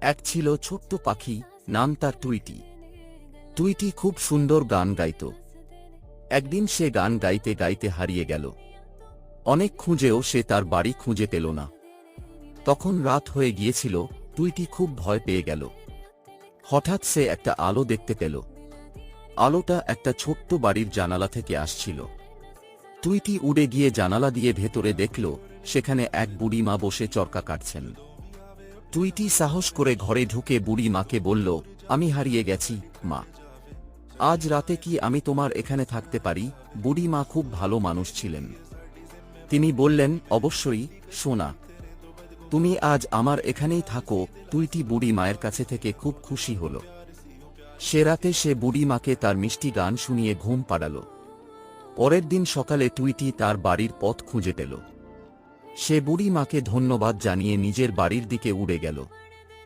এক ছিল ছোট্ট পাখি, নাম তার টুইটি। টুইটি খুব সুন্দর গান গাইত। একদিন সে গান গাইতে গাইতে হারিয়ে গেল। অনেক খুঁজেও সে তার বাড়ি খুঁজে পেল না। তখন রাত হয়ে গিয়েছিল, টুইটি খুব ভয় পেয়ে গেল। হঠাৎ সে একটা আলো দেখতে পেল। আলোটা একটা ছোট্ট বাড়ির জানালা থেকে আসছিল। টুইটি উড়ে গিয়ে জানালা দিয়ে ভেতরে দেখল, সেখানে এক বুড়ি মা বসে চরকা কাটছেন। টুইটি সাহস করে ঘরে ঢুকে বুড়ি মাকে বলল, আমি হারিয়ে গেছি, মা। আজ রাতে কি আমি তোমার এখানে থাকতে পারি? বুড়ি মা খুব ভালো মানুষ ছিলেন। তিনি বললেন, অবশ্যই, সোনা। তুমি আজ আমার এখানেই থাকো। টুইটি বুড়ি মায়ের কাছে থেকে খুব খুশি হল। সে রাতে সে বুড়ি মাকে তার মিষ্টি গান শুনিয়ে ঘুম পাড়াল। পরের দিন সকালে টুইটি তার বাড়ির পথ খুঁজে পেল। সে বুড়ি মাকে ধন্যবাদ জানিয়ে নিজের বাড়ির দিকে উড়ে গেল।